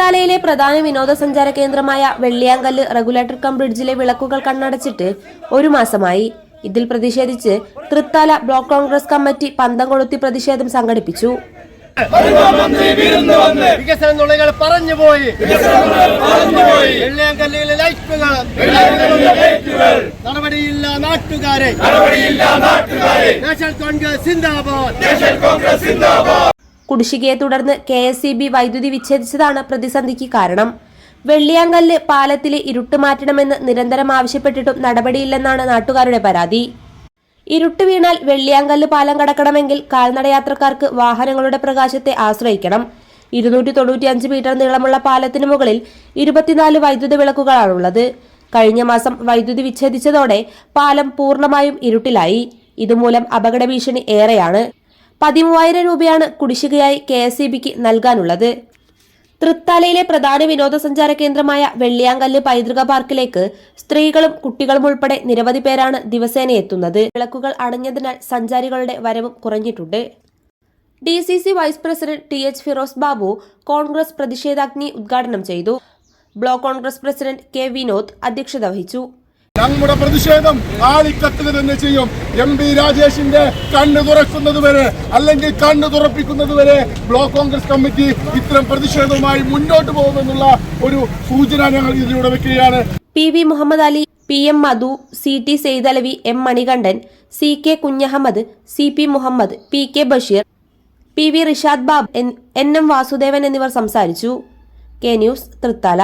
തലയിലെ പ്രധാന വിനോദസഞ്ചാര കേന്ദ്രമായ വെള്ളിയാങ്കല്ല് റെഗുലേറ്റർ കം ബ്രിഡ്ജിലെ വിളക്കുകൾ കണ്ണടച്ചിട്ട് ഒരു മാസമായി. ഇതിൽ പ്രതിഷേധിച്ച് തൃത്താല ബ്ലോക്ക് കോൺഗ്രസ് കമ്മിറ്റി പന്തം കൊളുത്തി പ്രതിഷേധം സംഘടിപ്പിച്ചു. വികസന നുളകൾ പറഞ്ഞുപോയി നടപടിയില്ല നാട്ടുകാരെ. നാഷണൽ കോൺഗ്രസ് സിന്ദാബാദ്. കുടിശ്ശികയെ തുടർന്ന് കെ എസ് സി ബി വൈദ്യുതി വിച്ഛേദിച്ചതാണ് പ്രതിസന്ധിക്ക് കാരണം. വെള്ളിയാങ്കല്ല് പാലത്തിലെ ഇരുട്ട് മാറ്റണമെന്ന് നിരന്തരം ആവശ്യപ്പെട്ടിട്ടും നടപടിയില്ലെന്നാണ് നാട്ടുകാരുടെ പരാതി. ഇരുട്ട് വീണാൽ വെള്ളിയാങ്കല്ല് പാലം കടക്കണമെങ്കിൽ കാൽനടയാത്രക്കാർക്ക് വാഹനങ്ങളുടെ പ്രകാശത്തെ ആശ്രയിക്കണം. ഇരുന്നൂറ്റി തൊണ്ണൂറ്റിയഞ്ച് മീറ്റർ നീളമുള്ള പാലത്തിന് മുകളിൽ ഇരുപത്തിനാല് വൈദ്യുത വിളക്കുകളാണുള്ളത്. കഴിഞ്ഞ മാസം വൈദ്യുതി വിച്ഛേദിച്ചതോടെ പാലം പൂർണമായും ഇരുട്ടിലായി. ഇതുമൂലം അപകട ഭീഷണി ഏറെയാണ്. പതിമൂവായിരം രൂപയാണ് കുടിശ്ശികയായി കെ എസ് നൽകാനുള്ളത്. തൃത്താലയിലെ പ്രധാന വിനോദസഞ്ചാര കേന്ദ്രമായ വെള്ളിയാങ്കല്ല് പൈതൃക പാർക്കിലേക്ക് സ്ത്രീകളും കുട്ടികളും ഉൾപ്പെടെ നിരവധി പേരാണ് ദിവസേന എത്തുന്നത്. വിളക്കുകൾ അടഞ്ഞതിനാൽ സഞ്ചാരികളുടെ വരവും കുറഞ്ഞിട്ടുണ്ട്. D C C vice president T H Firoz Babu Congress പ്രതിഷേധാഗ്നി ഉദ്ഘാടനം ചെയ്തു. Block Congress president K Vinod അധ്യക്ഷത വഹിച്ചു. നമ്മുടെ പ്രതിഷേധം ആളിക്കത്തുക തന്നെ ചെയ്യും. എം പി രാജേഷിന്റെ കണ്ണു തുറക്കുന്നത് വരെ അല്ലെങ്കിൽ കണ്ണു തുറപ്പിക്കുന്നത് വരെ ബ്ലോക്ക് കോൺഗ്രസ് കമ്മിറ്റി ഇത്തരം പ്രതിഷേധവുമായി മുന്നോട്ട് പോകുമെന്നുള്ള ഒരു സൂചന ഞങ്ങൾ ഇതിലൂടെ വെക്കുകയാണ്. P V Muhammad Ali P M Madhu C T Saithalavi M Manikandan C K Kunhammed C P Muhammad P K Basheer P V Rishad Bab N M Vasudevan എന്നിവർ സംസാരിച്ചു. K news Thrithala.